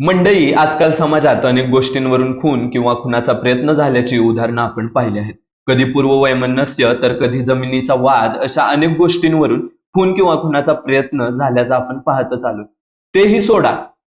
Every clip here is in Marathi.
मंडई आजकाल समाजात अनेक गोष्टींवरून खून किंवा खुनाचा प्रयत्न झाल्याची उदाहरणं आपण पाहिली आहेत. कधी पूर्ववैमनस्य तर कधी जमिनीचा वाद अशा अनेक गोष्टींवरून खून किंवा खुनाचा प्रयत्न झाल्याचा आपण पाहतच आलो. तेही सोडा.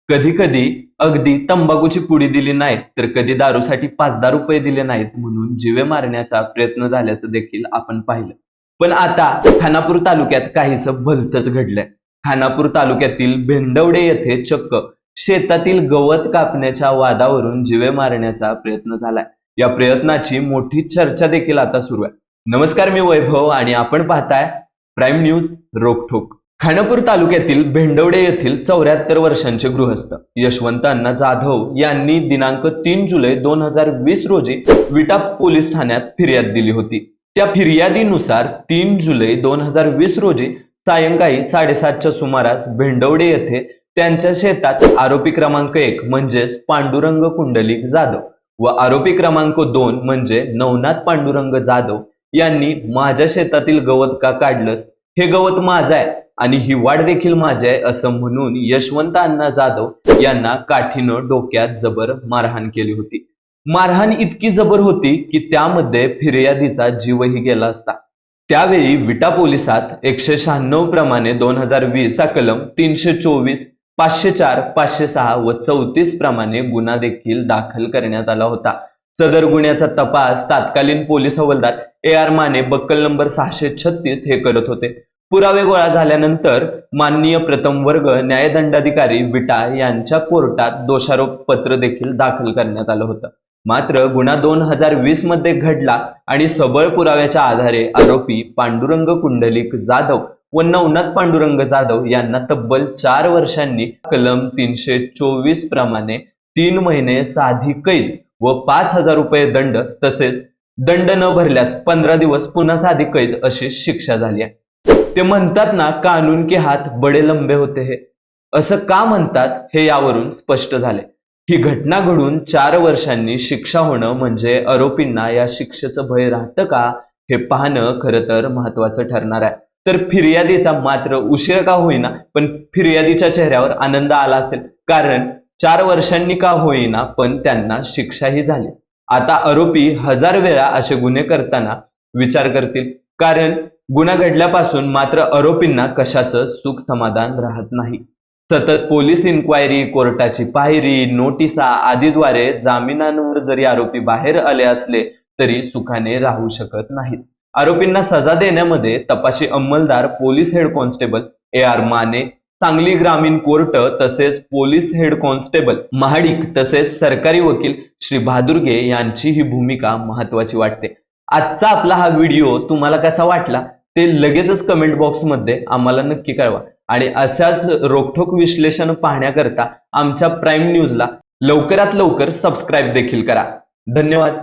कधी कधी अगदी तंबाखूची पुडी दिली नाहीत तर कधी दारूसाठी पाच दहा रुपये दिले नाहीत म्हणून जीवे मारण्याचा प्रयत्न झाल्याचं देखील आपण पाहिलं. पण आता खानापूर तालुक्यात काहीसं भलतच घडलंय. खानापूर तालुक्यातील भेंडवडे येथे चक्क शेतातील गवत कापण्याच्या वादावरून जिवे मारण्याचा प्रयत्न झालाय. या प्रयत्नाची मोठी चर्चा देखील आता सुरू आहे. नमस्कार मी वैभव आणि आपण पाहताय प्राईम न्यूज रोकठोक खानापूर तालुक्यातील भेंडवडे येथील चौऱ्याहत्तर वर्षांचे गृहस्थ यशवंत अण्णा जाधव यांनी दिनांक तीन जुलै दोन हजार वीस रोजी विटा पोलीस ठाण्यात फिर्याद दिली होती. त्या फिर्यादीनुसार तीन जुलै दोन हजार वीस रोजी सायंकाळी साडेसातच्या सुमारास भेंडवडे येथे त्यांच्या शेतात आरोपी क्रमांक एक म्हणजेच पांडुरंग कुंडलिक जाधव व आरोपी क्रमांक दोन म्हणजे नवनाथ पांडुरंग जाधव यांनी माझ्या शेतातील गवत का काढलंस? हे गवत माझं आहे आणि ही वाढ देखील माझी आहे असं म्हणून यशवंत अण्णा जाधव यांना काठीनं डोक्यात जबर मारहाण केली होती. मारहाण इतकी जबर होती की त्यामध्ये फिर्यादीचा जीवही गेला असता. त्यावेळी विटा पोलिसात एकशे शहाण्णव प्रमाणे दोन हजार वीस चा कलम तीनशे चोवीस पाचशे चार पाचशे सहा व चौतीस प्रमाणे गुन्हा देखील दाखल करण्यात आला होता. सदर गुन्ह्याचा तपास तत्कालीन पोलीस हवालदार ए आर माने बक्कल नंबर सहाशे छत्तीस हे करत होते. पुरावे गोळा झाल्यानंतर माननीय प्रथम वर्ग न्यायदंडाधिकारी विटा यांच्या कोर्टात दोषारोप पत्र देखील दाखल करण्यात आलं होतं. मात्र गुन्हा दोन हजार वीसमध्ये घडला आणि सबळ पुराव्याच्या आधारे आरोपी पांडुरंग कुंडलिक जाधव व नवनाथ पांडुरंग जाधव यांना तब्बल चार वर्षांनी कलम तीनशे चोवीस प्रमाणे तीन महिने साधी कैद व पाच हजार रुपये दंड तसेच दंड न भरल्यास पंधरा दिवस पुन्हा साधी कैद अशी शिक्षा झाली आहे. ते म्हणतात ना कानून के हात बडे लंबे होते हे. असं का म्हणतात हे यावरून स्पष्ट झाले ही घटना घडून चार वर्षांनी शिक्षा होणं म्हणजे आरोपींना या शिक्षेचं भय राहतं का हे पाहणं खरं तर महत्वाचं ठरणार आहे. तर फिर्यादीचा मात्र उशीर का होईना पण फिर्यादीच्या चेहऱ्यावर आनंद आला असेल. कारण चार वर्षांनी का होईना पण त्यांना शिक्षाही झाली. आता आरोपी हजार वेळा असे गुन्हे करताना विचार करतील. कारण गुन्हा घडल्यापासून मात्र आरोपींना कशाचं सुख समाधान राहत नाही. सतत पोलीस इन्क्वायरी कोर्टाची पायरी नोटिसा आदीद्वारे जामिनांवर जरी आरोपी बाहेर आले असले तरी सुखाने राहू शकत नाहीत. आरोपींना सजा देण्यामध्ये तपाशी अंमलदार police head constable A R Mane Sangli ग्रामीण कोर्ट तसेच पोलीस हेड कॉन्स्टेबल महाडिक तसेच सरकारी वकील श्री भादुर्गे यांची ही भूमिका महत्वाची वाटते. आजचा आपला हा व्हिडिओ तुम्हाला कसा वाटला ते लगेचच कमेंट बॉक्समध्ये आम्हाला नक्की कळवा. आणि अशाच रोखोक विश्लेषण पाहण्याकरता आमच्या प्राईम न्यूजला लवकरात लवकर सबस्क्राईब देखील करा. धन्यवाद.